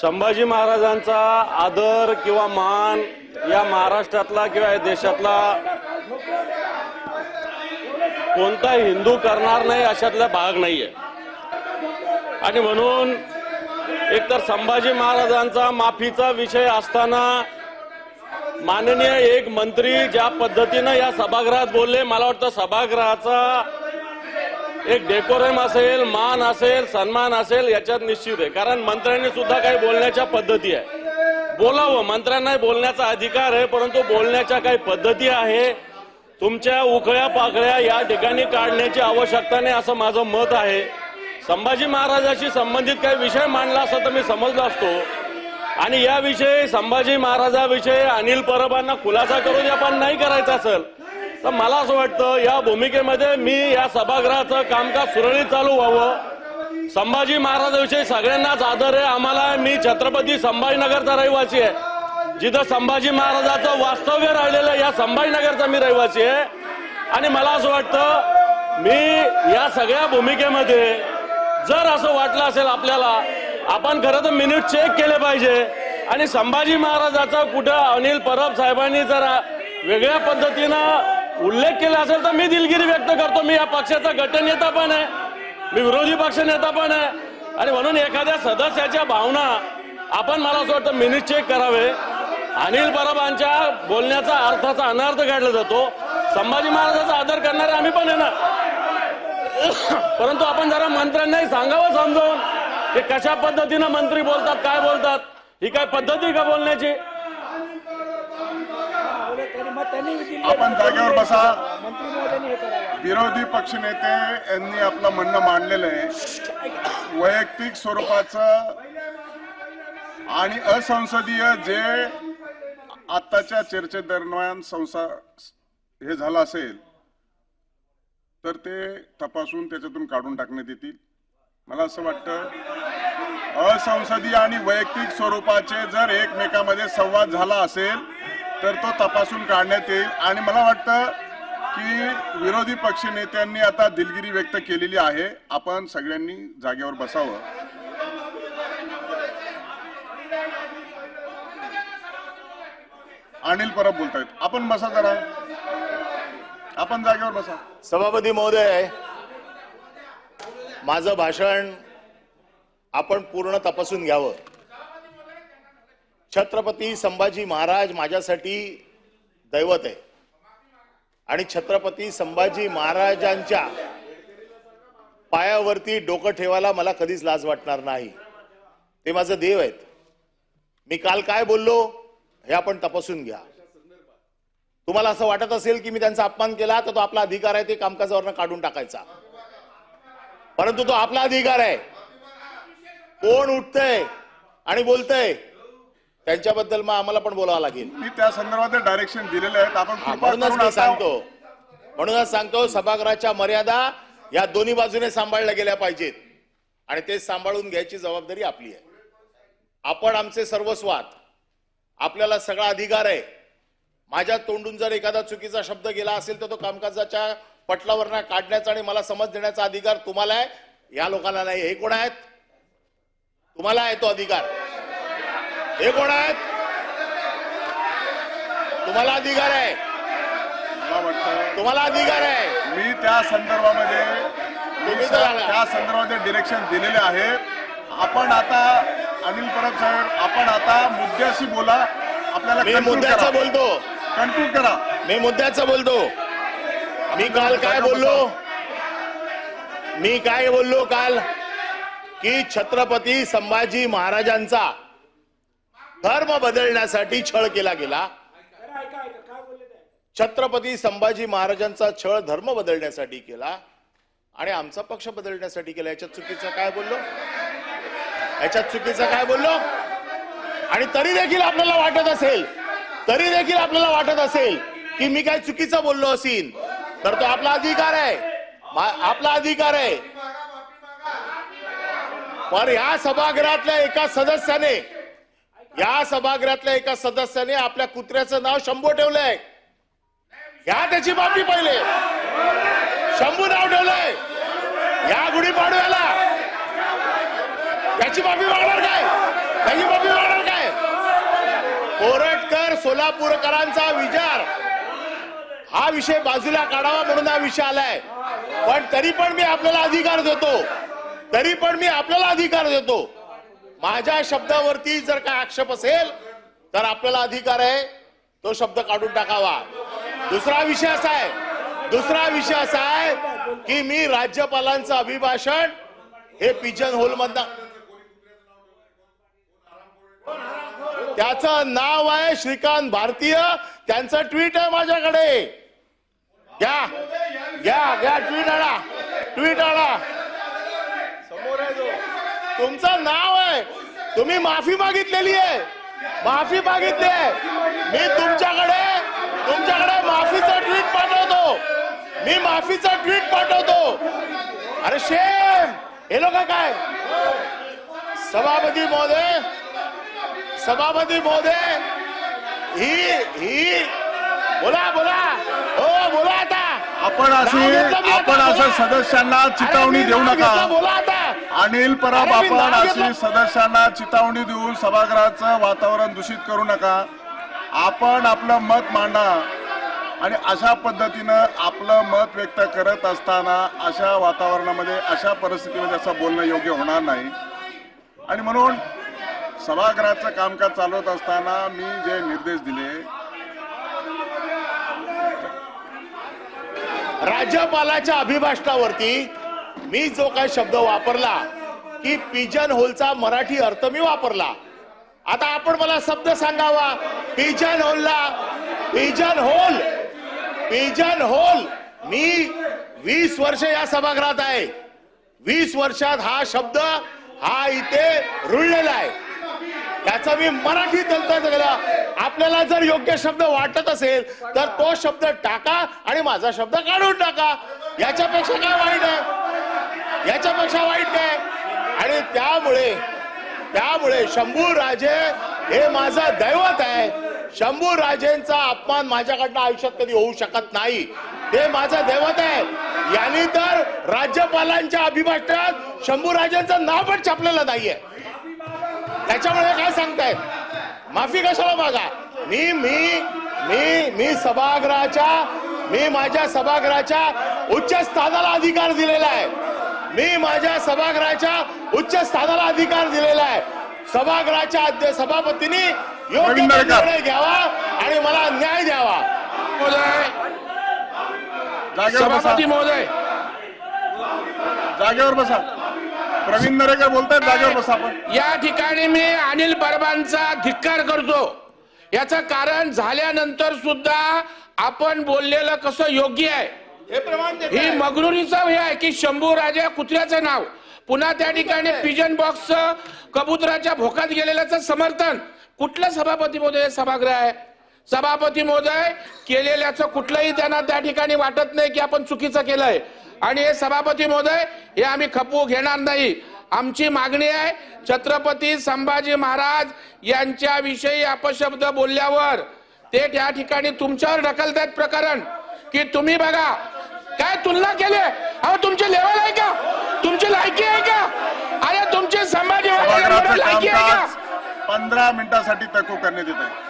संभाजी महाराजांचा आदर किंवा मान या महाराष्ट्रातला किंवा या देशातला कोणता हिंदू करणार नाही अशातला भाग नाहीये. आणि म्हणून एकतर संभाजी महाराजांचा माफीचा विषय असताना माननीय एक मंत्री ज्या पद्धतीनं या सभागृहात बोलले मला वाटतं सभागृहाचा एक डेकोरम असेल मान असेल सन्मान असेल याच्यात निश्चित आहे. कारण मंत्र्यांनी सुद्धा काही बोलण्याच्या पद्धती आहे. बोलावं. मंत्र्यांना बोलण्याचा अधिकार आहे परंतु बोलण्याच्या काही पद्धती आहे. तुमच्या उकळ्या पाकळ्या या ठिकाणी काढण्याची आवश्यकता नाही असं माझं मत आहे. संभाजी महाराजाशी संबंधित काही विषय मांडला असं तर मी समजलो असतो. आणि याविषयी संभाजी महाराजाविषयी अनिल परबांना खुलासा करू द्या पण नाही करायचा असेल. तर मला असं वाटतं या भूमिकेमध्ये मी या सभागृहाचं कामकाज सुरळीत चालू व्हावं. संभाजी महाराजाविषयी सगळ्यांनाच आदर आहे. आम्हाला मी छत्रपती संभाजीनगरचा रहिवासी आहे. जिथं संभाजी महाराजाचं वास्तव्य राहिलेलं या संभाजीनगरचा मी रहिवासी आहे. आणि मला असं वाटतं मी या सगळ्या भूमिकेमध्ये जर असं वाटलं असेल आपल्याला आपण खरं तर मिनिट चेक केले पाहिजे. आणि संभाजी महाराजाचा कुठं अनिल परब साहेबांनी जर वेगळ्या पद्धतीनं उल्लेख केला असेल तर मी दिलगिरी व्यक्त करतो. मी या पक्षाचा गटनेता पण आहे. मी विरोधी पक्ष नेता पण आहे. आणि म्हणून एखाद्या सदस्याच्या भावना आपण मला असं वाटतं मिनिट चेक करावे. अनिल परबांच्या बोलण्याचा अर्थाचा अनर्थ काढला जातो. संभाजी महाराजाचा आदर करणारे आम्ही पण आहे ना. परंतु आपण जरा मंत्र्यांनाही सांगावं समजावून की कशा पद्धतीनं मंत्री बोलतात काय बोलतात ही काय पद्धती का बोलण्याची? आपण जागेवर बसा. विरोधी पक्षनेते यांनी आपलं म्हणणं मांडलेलं आहे. वैयक्तिक स्वरूपाचं आणि असंसदीय जे आताच्या चर्चेदरम्यान संसार हे झालं असेल तर ते तपासून त्याच्यातून काढून टाकण्यात येतील. मला असं वाटतं असंसदीय आणि वैयक्तिक स्वरूपाचे जर एकमेकामध्ये संवाद झाला असेल तर तो तपासून काढण्यात येईल. आणि मला वाटतं की विरोधी पक्ष नेत्यांनी आता दिलगिरी व्यक्त केलेली आहे. आपण सगळ्यांनी जागेवर बसावं. अनिल परब बोलतायत. आपण बसा जरा. आपण जागेवर बसा. सभापती महोदय माझं भाषण आपण पूर्ण तपासून घ्यावं. छत्रपती संभाजी महाराज माझ्यासाठी दैवत आहे. आणि छत्रपती संभाजी महाराजांच्या पायावरती डोकं ठेवायला मला कधीच लाज वाटणार नाही. ते माझं देव आहेत. मी काल काय बोललो हे आपण तपासून घ्या. तुम्हाला असं वाटत असेल की मी त्यांचा अपमान केला तर तो आपला अधिकार आहे ते कामकाजावरनं काढून टाकायचा. परंतु तो आपला अधिकार आहे. कोण उठतंय आणि बोलतय? त्यांच्याबद्दल मग आम्हाला पण बोलावं लागेल. मी त्या संदर्भात डायरेक्शन दिलेले आहेत. आपण हा, कृपा म्हणूनच करून मी आता- सांगतो. म्हणूनच सांगतो सभागृहाच्या मर्यादा या दोन्ही बाजूने सांभाळल्या गेल्या पाहिजेत. आणि ते सांभाळून घ्यायची जबाबदारी आपली आहे. आपण आमचे सर्वस्वात. आपल्याला सगळा अधिकार आहे. माझ्या तोंडून जर एखादा चुकीचा शब्द गेला असेल तर तो कामकाजाच्या पटलावर काढण्याचा आणि मला समज देण्याचा अधिकार तुम्हाला आहे. या लोकांना नाही हे कोण आहेत? तुम्हाला आहे तो अधिकार. हे कोण आहेत? तुम्हाला अधिकार आहे. तुम्हाला अधिकार आहे. मी त्या संदर्भामध्ये त्या संदर्भामध्ये डिरेक्शन दिलेले आहे. आपण आता अनिल परब साहेब आपण आता मुद्द्याशी बोला. आपल्याला मी मुद्द्याचं बोलतो. कन्क्लूड करा. मी मुद्द्याचं बोलतो. मी काल काय बोललो? मी काय बोललो काल? की छत्रपती संभाजी महाराजांचा धर्म बदलण्यासाठी छळ केला गेला. छत्रपती संभाजी महाराजांचा छळ धर्म बदलण्यासाठी केला आणि आमचा पक्ष बदलण्यासाठी केला. याच्यात चुकीचं काय बोललो? याच्यात चुकीचं काय बोललो? आणि तरी देखील आपल्याला वाटत असेल तरी देखील आपल्याला वाटत असेल की मी काय चुकीचं बोललो असीन? तर तो आपला अधिकार आहे. आपला अधिकार आहे. पण या सभागृहातल्या एका सदस्याने या सभागृहातल्या एका सदस्याने आपल्या कुत्र्याचं नाव शंभू ठेवलंय. घ्या त्याची माफी पहिले. शंभू नाव ठेवलंय. या याला. त्याची माफी मागणार काय? त्याची माफी मागणार काय? कोरटकर सोलापूरकरांचा विचार. हा विषय बाजूला काढावा म्हणून हा विषय आलाय. पण तरी पण मी आपल्याला अधिकार देतो. तरी पण मी आपल्याला अधिकार देतो. माझ्या शब्दावरती जर काय आक्षेप असेल तर आपल्याला अधिकार आहे तो शब्द काढून टाकावा. दुसरा विषय असा आहे दुसरा विषय असा आहे की मी राज्यपालांचं अभिभाषण हे पिजन होल मधनं त्याचं नाव आहे श्रीकांत भारतीय त्यांचं ट्विट आहे माझ्याकडे. घ्या घ्या घ्या ट्विट आणा ट्विट आणा. तुमचं नाव आहे. तुम्ही माफी मागितलेली आहे. माफी मागितली आहे. मी तुमच्याकडे तुमच्याकडे माफीचं ट्विट पाठवतो. मी माफीचं ट्विट पाठवतो. अरे शेम हे लोक काय? सभापती महोदय सभापती महोदय ही ही बोला बोला. हो बोला आता. आपण आता, आपण असं. सदस्यांना चितावणी देऊ नका. बोला आता. अनिल पराब आपण अशी. सदस्यांना चितावणी देऊन सभागृहाचं वातावरण दूषित करू नका. आपण आपलं मत मांडा. आणि अशा पद्धतीनं आपलं मत व्यक्त करत असताना अशा वातावरणामध्ये अशा परिस्थितीमध्ये असं बोलणं योग्य होणार नाही. आणि म्हणून सभागृहाचं कामकाज चालवत असताना मी जे निर्देश दिले राज्यपालाच्या अभिभाषणावरती मी जो काय शब्द वापरला की पिजन होलचा मराठी अर्थ मी वापरला. आता आपण मला शब्द सांगावा. पिजन होलला पिजन होल पिजन होल. मी वीस वर्ष या सभागृहात आहे. वीस वर्षात हा शब्द हा इथे रुळलेला आहे. त्याचा मी मराठी तंत्र गेला आपल्याला जर योग्य शब्द वाटत असेल तर तो शब्द टाका आणि माझा शब्द काढून टाका. याच्यापेक्षा काय वाईट आहे? याच्यापेक्षा वाईट काय? आणि त्यामुळे त्यामुळे शंभू राजे हे माझं दैवत आहे. शंभू राजेंचा अपमान माझ्याकडनं आयुष्यात कधी होऊ शकत नाही. ते माझं दैवत आहे. यांनी तर राज्यपालांच्या अभिभाषणात शंभू राजेंचं नाव पण छापलेलं नाहीये. त्याच्यामुळे काय सांगतायत? माफी कशाला मागा? मी मी मी मी सभागृहाच्या मी माझ्या सभागृहाच्या उच्च स्थानाला अधिकार दिलेला आहे. मी माझ्या सभागृहाच्या उच्च स्थानाला अधिकार दिलेला आहे. सभागृहाच्या अध्य सभापतींनी योग्य. निर्णय घ्यावा आणि मला न्याय द्यावा. महोदय. जागेवर बसा. सभापती महोदय. जागेवर बसा. प्रवीण नरेकर बोलतायत जागेवर बसा आपण. या ठिकाणी मी अनिल परबांचा धिक्कार करतो. याचं कारण झाल्यानंतर सुद्धा आपण बोललेलं कसं योग्य आहे? हे ही. मगरुरीचं हे आहे की शंभू राजा कुत्र्याचं नाव. पुन्हा त्या ठिकाणी पिजन बॉक्स कबुतराच्या भोकात गेलेल्याचं समर्थन. कुठलं सभापती महोदय हे सभागृह आहे? सभापती महोदय केलेल्याचं कुठलंही त्यांना त्या ठिकाणी वाटत नाही की आपण चुकीचं केलंय. आणि हे सभापती महोदय हे आम्ही खपवू घेणार नाही. आमची मागणी आहे छत्रपती संभाजी महाराज यांच्या विषयी अपशब्द बोलल्यावर ते त्या ठिकाणी तुमच्यावर ढकलतायत प्रकरण. की तुम्ही बघा काय तुलना केली? अहो तुमची लेवल आहे का? तुमची लायकी आहे का? अरे तुमची सभागृहाचं लायकी आहे का? पंधरा मिनिटासाठी तहकूब करण्यात येत आहे.